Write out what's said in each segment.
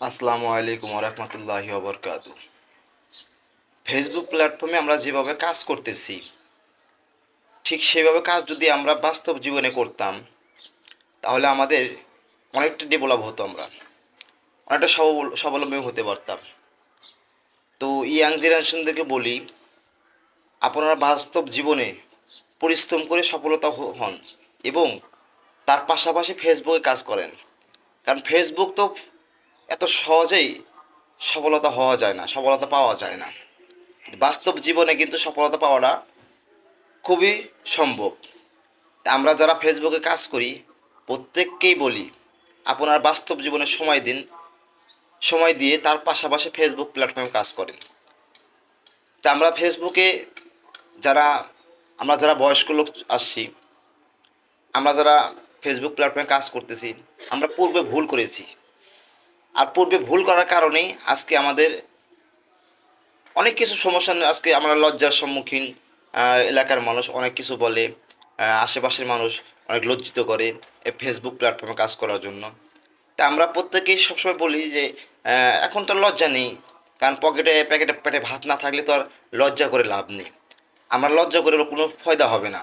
আসসালামু আলাইকুম রহমতুল্লাহি ওবরকাত ফেসবুক প্ল্যাটফর্মে আমরা যেভাবে কাজ করতেছি, ঠিক সেভাবে কাজ যদি আমরা বাস্তব জীবনে করতাম, তাহলে আমাদের অনেকটা ডেভেলপ হতো আমরা, অনেকটা স্বাবল- স্বাবলম্বী হতে পারতাম। তো ইয়াং জেনারেশনদেরকে বলি, আপনারা বাস্তব জীবনে পরিশ্রম করে সফলতা হন এবং তার পাশাপাশি ফেসবুকে কাজ করেন। কারণ ফেসবুক তো এত সহজেই সফলতা হওয়া যায় না, সফলতা পাওয়া যায় না। বাস্তব জীবনে কিন্তু সফলতা পাওয়াটা খুবই সম্ভব। আমরা যারা ফেসবুকে কাজ করি, প্রত্যেককেই বলি, আপনার বাস্তব জীবনে সময় দিন, সময় দিয়ে তার পাশাপাশি ফেসবুক প্ল্যাটফর্মে কাজ করেন। তা আমরা ফেসবুকে যারা, আমরা যারা বয়স্ক লোক আসছি, আমরা যারা ফেসবুক প্ল্যাটফর্মে কাজ করতেছি, আমরা পূর্বে ভুল করেছি। আর পূর্বে ভুল করার কারণেই আজকে আমাদের অনেক কিছু সমস্যা আজকে আমরা লজ্জার সম্মুখীন এলাকার মানুষ অনেক কিছু বলে আশেপাশের মানুষ অনেক লজ্জিত করে ফেসবুক প্ল্যাটফর্মে কাজ করার জন্য। তা আমরা প্রত্যেকেই সবসময় বলি যে এখন তো লজ্জা নেই, কারণ পকেটে, প্যাকেটে, পেটে ভাত না থাকলে তো আর লজ্জা করে লাভ নেই। আমরা লজ্জা করে কোনো ফায়দা হবে না।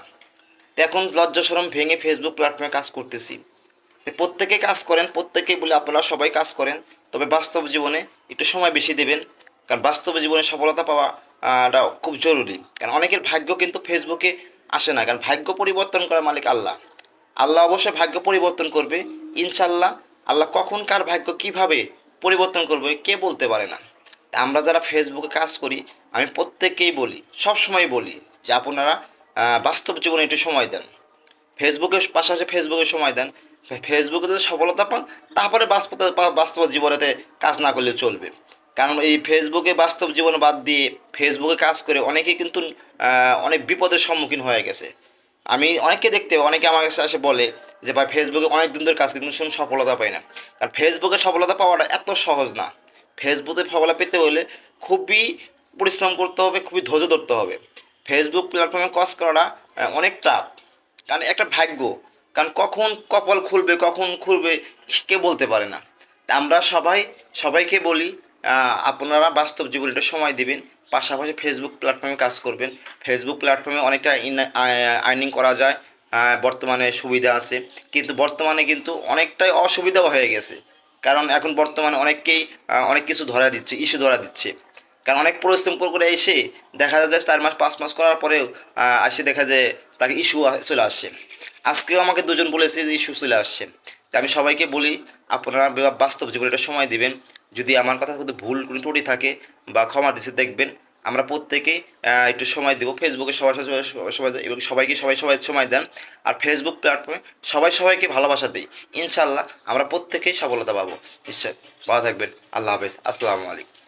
তো এখন লজ্জা সরম ভেঙে ফেসবুক প্ল্যাটফর্মে কাজ করতেছি। তো প্রত্যেকে কাজ করেন প্রত্যেকেই বলে আপনারা সবাই কাজ করেন তবে বাস্তব জীবনে একটু সময় বেশি দেবেন কারণ বাস্তব জীবনে সফলতা পাওয়া আহ, খুব জরুরি। কারণ অনেকের ভাগ্য কিন্তু ফেসবুকে আসে না কারণ ভাগ্য পরিবর্তন করার মালিক আল্লাহ। আল্লাহ অবশ্যই ভাগ্য পরিবর্তন করবে ইনশাল্লাহ আল্লাহ কখন কার ভাগ্য কীভাবে পরিবর্তন করবে কে বলতে পারে না। আমরা যারা ফেসবুকে কাজ করি আমি প্রত্যেককেই বলি সব সময় বলি যে আপনারা বাস্তব জীবনে একটু সময় দেন। ফেসবুকের পাশাপাশি ফেসবুকে সময় দেন ফেসবুকে যদি সফলতা পান, তারপরে বাস্তব বাস্তব জীবনেতে কাজ না করলে চলবে। কারণ এই ফেসবুকে বাস্তব জীবন বাদ দিয়ে ফেসবুকে কাজ করে অনেকেই কিন্তু অনেক বিপদের সম্মুখীন হয়ে গেছে। আমি অনেককে দেখতে, অনেকে আমার কাছে এসে বলে যে, ভাই ফেসবুকে অনেক দিন ধরে কাজ কিন্তু শুন সফলতা পাই না। কারণ ফেসবুকে সফলতা পাওয়াটা এত সহজ না। ফেসবুকে সফলতা পেতে হলে খুবই পরিশ্রম করতে হবে, খুবই ধৈর্য ধরতে হবে। ফেসবুক প্ল্যাটফর্মে কাজ করাটা অনেক টাফ কারণ একটা ভাগ্য কারণ কখন কপাল খুলবে, কখন খুলবে, কে বলতে পারে না। তা আমরা সবাই, সবাইকে বলি আপনারা বাস্তব জীবনে একটু সময় দিবেন, পাশাপাশি ফেসবুক প্ল্যাটফর্মে কাজ করবেন। ফেসবুক প্ল্যাটফর্মে অনেকটা আর্নিং করা যায় বর্তমানে সুবিধা আছে। কিন্তু বর্তমানে কিন্তু অনেকটাই অসুবিধাও হয়ে গেছে। কারণ এখন বর্তমানে অনেককেই অনেক কিছু ধরা দিচ্ছে ইস্যু ধরা দিচ্ছে। কারণ অনেক পরিশ্রম করে করে এসে দেখা যায় চার মাস, পাঁচ মাস করার পরেও আসে দেখা যায় তাকে ইস্যু চলে আসছে। আজকেও আমাকে দুজন বলেছে যে ইস্যু চলে আসছে। তা আমি সবাইকে বলি, আপনারা বাস্তব জীবনে একটা সময় দিবেন। যদি আমার কথা কিন্তু ভুল কোনো ত্রুটি থাকে বা ক্ষমা দিচ্ছে দেখবেন, আমরা প্রত্যেকে একটু সময় দেবো। ফেসবুকে সবাই- সবাই এবং সবাইকে সবাই সবাই সময় দেন। আর ফেসবুক প্ল্যাটফর্মে সবাই সবাইকে ভালোবাসা দিই। ইনশাল্লাহ আমরা প্রত্যেকেই সফলতা পাবো। নিশ্চয়। ভালো থাকবেন। আল্লাহ হাফেজ। আসসালামু আলাইকুম।